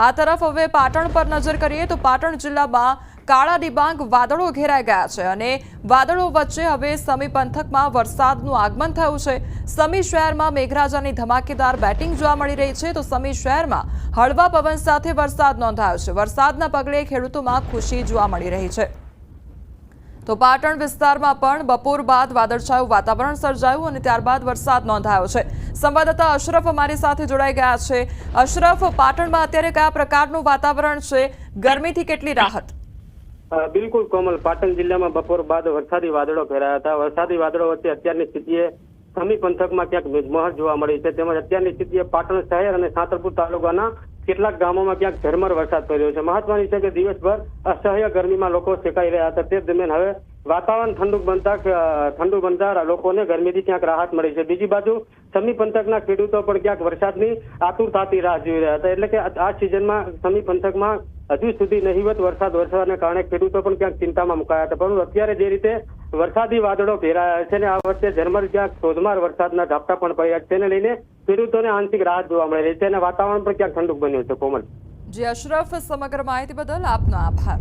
આ તરફ હવે પાટણ પર નજર કરીએ તો પાટણ જિલ્લામાં કાળા ડિબાંગ વાદળો ઘેરાઈ ગયા છે અને વાદળો વચ્ચે હવે સમી પંથકમાં વરસાદનું આગમન થયું છે. સમી શહેરમાં મેઘરાજાની ધમાકેદાર બેટિંગ જોવા મળી રહી છે તો સમી શહેરમાં હળવા પવન સાથે વરસાદ નોંધાયો છે. વરસાદના પગલે ખેડૂતોમાં ખુશી જોવા મળી રહી છે. તો પાટણ વિસ્તારમાં પણ બપોર બાદ વાદળછાયું વાતાવરણ સર્જાયું અને ત્યારબાદ વરસાદ નોંધાયો છે. સંવાદદાતા અશરફ અમારી સાથે જોડાઈ ગયા છે. અશરફ, પાટણમાં અત્યારે કયા પ્રકારનું વાતાવરણ છે? ગરમીથી કેટલી રાહત? બિલકુલ કોમલ. પાટણ જિલ્લામાં બપોર બાદ વરસાદી વાદળો ઘેરાયા હતા. વરસાદી વાદળો વચ્ચે અત્યારની સ્થિતિએ સમી પંથકમાં ક્યાંક મેઘમહર જોવા મળી છે. તેમજ અત્યારની સ્થિતિએ પાટણ શહેર અને સાંતરપુર તાલુકાના કેટલાક ગામોમાં ક્યાંક ઝરમર વરસાદ પડ્યો છે. મહત્વની છે કે દિવસભર અસહ્ય ગરમીમાં લોકો શેકાઈ રહ્યા હતા તે દરમિયાન હવે વાતાવરણ ઠંડુ બનતા ઠંડુ બનતા લોકોને ગરમીથી ક્યાંક રાહત મળી છે. બીજી બાજુ સમી પંથકના ખેડૂતો પણ ક્યાંક વરસાદની આતુરતાથી રાહ જોઈ રહ્યા હતા એટલે કે આ સિઝનમાં સમી પંથકમાં હજુ સુધી નહિવત વરસાદ વરસવાને કારણે ખેડૂતો પણ ક્યાંક ચિંતામાં મુકાયા હતા પરંતુ અત્યારે જે રીતે વરસાદી વાદળો ઘેરાયા છે અને આ વચ્ચે ઝરમર ક્યાંક ધોધમાર વરસાદના ઝાપટા પણ પડ્યા છે તેને લઈને ખેડૂતોને આંશિક રાહત જોવા મળી છે. અને વાતાવરણ પણ ક્યાંક ઠંડુ બન્યું છે, કોમલ. જે, અશરફ, સમગ્ર માહિતી બદલ આપનો આભાર.